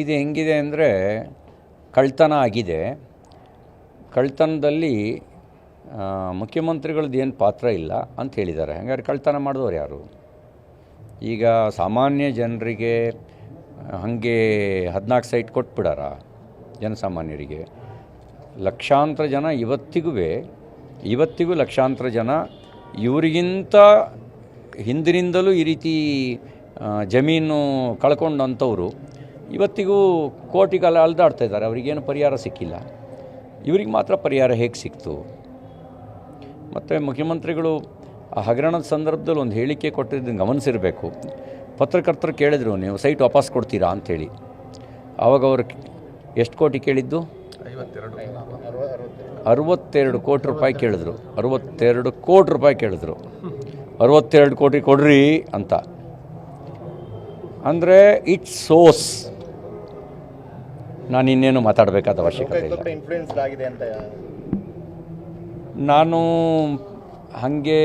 ಇದು ಹೆಂಗಿದೆ ಅಂದರೆ ಕಳ್ತನ ಆಗಿದೆ. ಕಳ್ತನದಲ್ಲಿ ಮುಖ್ಯಮಂತ್ರಿಗಳದ್ದು ಏನು ಪಾತ್ರ ಇಲ್ಲ ಅಂತ ಹೇಳಿದ್ದಾರೆ. ಹಾಗಾದ್ರೆ ಕಳ್ತನ ಮಾಡಿದವ್ರು ಯಾರು? ಈಗ ಸಾಮಾನ್ಯ ಜನರಿಗೆ ಹಾಗೆ ಹದಿನಾಲ್ಕು ಸೈಟ್ ಕೊಟ್ಬಿಡಾರ ಜನಸಾಮಾನ್ಯರಿಗೆ? ಲಕ್ಷಾಂತರ ಜನ ಇವತ್ತಿಗೂ ಇವತ್ತಿಗೂ ಲಕ್ಷಾಂತರ ಜನ ಇವರಿಗಿಂತ ಹಿಂದಿನಿಂದಲೂ ಈ ರೀತಿ ಜಮೀನು ಕಳ್ಕೊಂಡಂಥವ್ರು ಇವತ್ತಿಗೂ ಕೋರ್ಟಿಗೆಲ್ಲ ಅಲ್ದಾಡ್ತಾ ಇದ್ದಾರೆ. ಅವರಿಗೇನು ಪರಿಹಾರ ಸಿಕ್ಕಿಲ್ಲ. ಇವ್ರಿಗೆ ಮಾತ್ರ ಪರಿಹಾರ ಹೇಗೆ ಸಿಕ್ತು? ಮತ್ತು ಮುಖ್ಯಮಂತ್ರಿಗಳು ಆ ಹಗರಣದ ಸಂದರ್ಭದಲ್ಲಿ ಒಂದು ಹೇಳಿಕೆ ಕೊಟ್ಟಿದ್ದನ್ನು ಗಮನಿಸಿರಬೇಕು. ಪತ್ರಕರ್ತರು ಕೇಳಿದ್ರು, ನೀವು ಸೈಟ್ ವಾಪಸ್ ಕೊಡ್ತೀರಾ ಅಂಥೇಳಿ. ಆವಾಗ ಅವರು ಎಷ್ಟು ಕೋಟಿ ಕೇಳಿದ್ದು? ಅರವತ್ತೆರಡು ಕೋಟಿ ರೂಪಾಯಿ ಕೇಳಿದ್ರು. ಅರವತ್ತೆರಡು ಕೋಟಿ ರೂಪಾಯಿ ಕೇಳಿದ್ರು. ಅರವತ್ತೆರಡು ಕೋಟಿ ಕೊಡ್ರಿ ಅಂತ. ಅಂದರೆ ಇಟ್ಸ್ ಸೋಸ್ ನಾನು ಇನ್ನೇನು ಮಾತಾಡಬೇಕಾದ ಅವಶ್ಯಕತೆ ಇಲ್ಲ. ನಾನು ಹಾಗೆ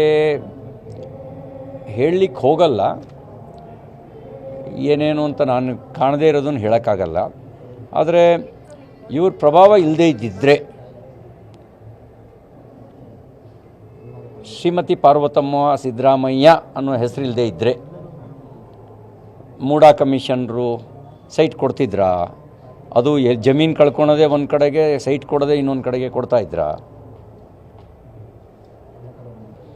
ಹೇಳಲಿಕ್ಕೆ ಹೋಗಲ್ಲ. ಏನೇನು ಅಂತ ನಾನು ಕಾಣದೇ ಇರೋದನ್ನು ಹೇಳೋಕ್ಕಾಗಲ್ಲ. ಆದರೆ ಇವ್ರ ಪ್ರಭಾವ ಇಲ್ಲದೇ ಇದ್ದಿದ್ದರೆ ಶ್ರೀಮತಿ ಪಾರ್ವತಮ್ಮ ಸಿದ್ದರಾಮಯ್ಯ ಅನ್ನೋ ಹೆಸರಿಲ್ಲದೆ ಇದ್ದರೆ ಮೂಡಾ ಕಮಿಷನ್ರು ಸೈಟ್ ಕೊಡ್ತಿದ್ರಾ? ಅದು ಎ- ಜಮೀನು ಕಳ್ಕೊಳೋದೇ ಒಂದು ಕಡೆಗೆ ಸೈಟ್ ಕೊಡೋದೇ ಇನ್ನೊಂದು ಕಡೆಗೆ ಕೊಡ್ತಾ ಇದ್ರಾ?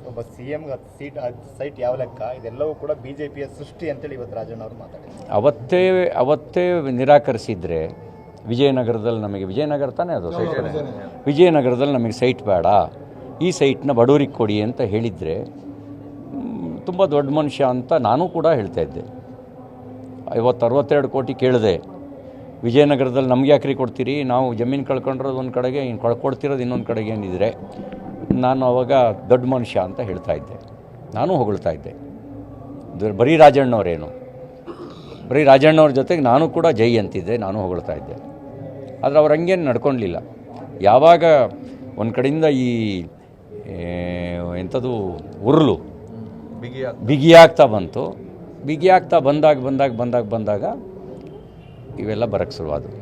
ಒಬ್ಬ ಸಿ ಎಮ್ಗೆ ಸೀಟ್ ಸೈಟ್ ಯಾವ ಲೆಕ್ಕ? ಇದೆಲ್ಲವೂ ಕೂಡ ಬಿಜೆಪಿಯ ಸೃಷ್ಟಿ ಅಂತೇಳಿ ಇವತ್ತು ರಾಜಣ್ಣ ಅವರು ಅವತ್ತೇ ಅವತ್ತೇ ನಿರಾಕರಿಸಿದರೆ ವಿಜಯನಗರದಲ್ಲಿ ನಮಗೆ ವಿಜಯನಗರ ತಾನೇ ಅದು ಸೈಟ್? ವಿಜಯನಗರದಲ್ಲಿ ನಮಗೆ ಸೈಟ್ ಬೇಡ. ಈ ಸೈಟ್ನ ಬಡವರಿಗೆ ಕೊಡಿ ಅಂತ ಹೇಳಿದರೆ ತುಂಬ ದೊಡ್ಡ ಮನುಷ್ಯ ಅಂತ ನಾನು ಕೂಡ ಹೇಳ್ತಾ ಇದ್ದೆ. ಐವತ್ತು ಅರವತ್ತೆರಡು ಕೋಟಿ ಕೇಳಿದೆ. ವಿಜಯನಗರದಲ್ಲಿ ನಮ್ಗೆ ಯಾಕ್ರಿ ಕೊಡ್ತೀರಿ? ನಾವು ಜಮೀನು ಕಳ್ಕೊಂಡಿರೋದು ಒಂದು ಕಡೆಗೆ ಇನ್ನು ಕಳ್ಕೊಡ್ತಿರೋದು ಇನ್ನೊಂದು ಕಡೆಗೆ ಏನಿದ್ರೆ ನಾನು ಅವಾಗ ದೊಡ್ಡ ಮನುಷ್ಯ ಅಂತ ಹೇಳ್ತಾ ಇದ್ದೆ. ನಾನು ಹೊಗಳ್ತಾ ಇದ್ದೆ. ಇದು ಬರೀ ರಾಜಣ್ಣವರೇನು? ಬರೀ ರಾಜಣ್ಣವ್ರ ಜೊತೆಗೆ ನಾನು ಕೂಡ ಜೈ ಅಂತಿದ್ದೆ ನಾನು ಹೊಗಳ್ತಾ ಇದ್ದೆ. ಆದರೆ ಅವ್ರು ಹಂಗೇನು ನಡ್ಕೊಳ್ಲಿಲ್ಲ ಯಾವಾಗ ಒಂದು ಕಡೆಯಿಂದ ಈ ಎಂಥದ್ದು ಎಂಥದ್ದು ಉರುಳು ಬಿಗಿಯಾಗ್ತಾ ಬಂತು ಬಿಗಿಯಾಗ್ತಾ ಬಂದಾಗ ಬಂದಾಗ ಬಂದಾಗ ಬಂದಾಗ ಇವೆಲ್ಲ ಬರೋಕ್ಕೆ ಶುರುವಾದವು.